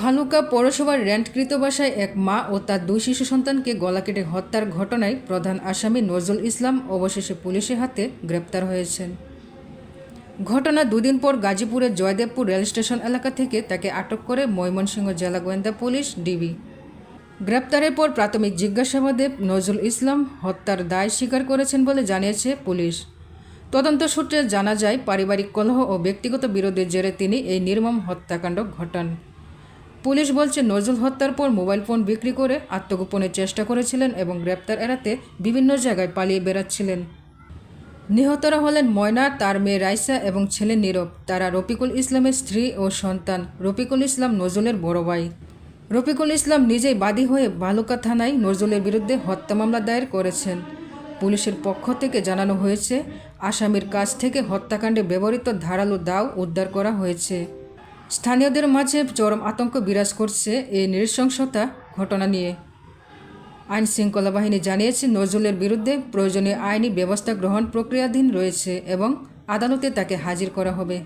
ভালুকা পৌরসভার রেন্টকৃত বাসায় এক মা ও তার দুই শিশু সন্তানকে গলা কেটে হত্যার ঘটনায় প্রধান আসামি নজরুল ইসলাম অবশেষে পুলিশের হাতে গ্রেপ্তার হয়েছেন। ঘটনা দুদিন পর গাজীপুরের জয়দেবপুর রেল স্টেশন এলাকা থেকে তাকে আটক করে ময়মনসিংহ জেলা গোয়েন্দা পুলিশ, ডিবি। গ্রেপ্তারের পর প্রাথমিক জিজ্ঞাসাবাদে নজরুল ইসলাম হত্যার দায় স্বীকার করেছেন বলে জানিয়েছে পুলিশ। তদন্ত সূত্রে জানা যায়, পারিবারিক কলহ ও ব্যক্তিগত বিরোধের জেরে তিনি এই নির্মম হত্যাকাণ্ড ঘটান। পুলিশ বলছে, নজরুল হত্যার পর মোবাইল ফোন বিক্রি করে আত্মগোপনের চেষ্টা করেছিলেন এবং গ্রেপ্তার এড়াতে বিভিন্ন জায়গায় পালিয়ে বেড়াচ্ছিলেন। নিহতরা হলেন ময়না, তার মেয়ে রাইসা এবং ছেলে নীরব। তারা রফিকুল ইসলামের স্ত্রী ও সন্তান। রফিকুল ইসলাম নজরুলের বড় ভাই। রফিকুল ইসলাম নিজেই বাদী হয়ে বালুকা থানায় নজরুলের বিরুদ্ধে হত্যা মামলা দায়ের করেছেন। পুলিশের পক্ষ থেকে জানানো হয়েছে, আসামির কাছ থেকে হত্যাকাণ্ডে ব্যবহৃত ধারালো দাও উদ্ধার করা হয়েছে। স্থানীয়দের মাঝে চরম আতঙ্ক বিরাজ করছে এই নৃশংসতা ঘটনা নিয়ে। আইন শৃঙ্খলা বাহিনী জানিয়েছে, নজরুলের বিরুদ্ধে প্রয়োজনীয় আইনি ব্যবস্থা গ্রহণ প্রক্রিয়াধীন রয়েছে এবং আদালতে তাকে হাজির করা হবে।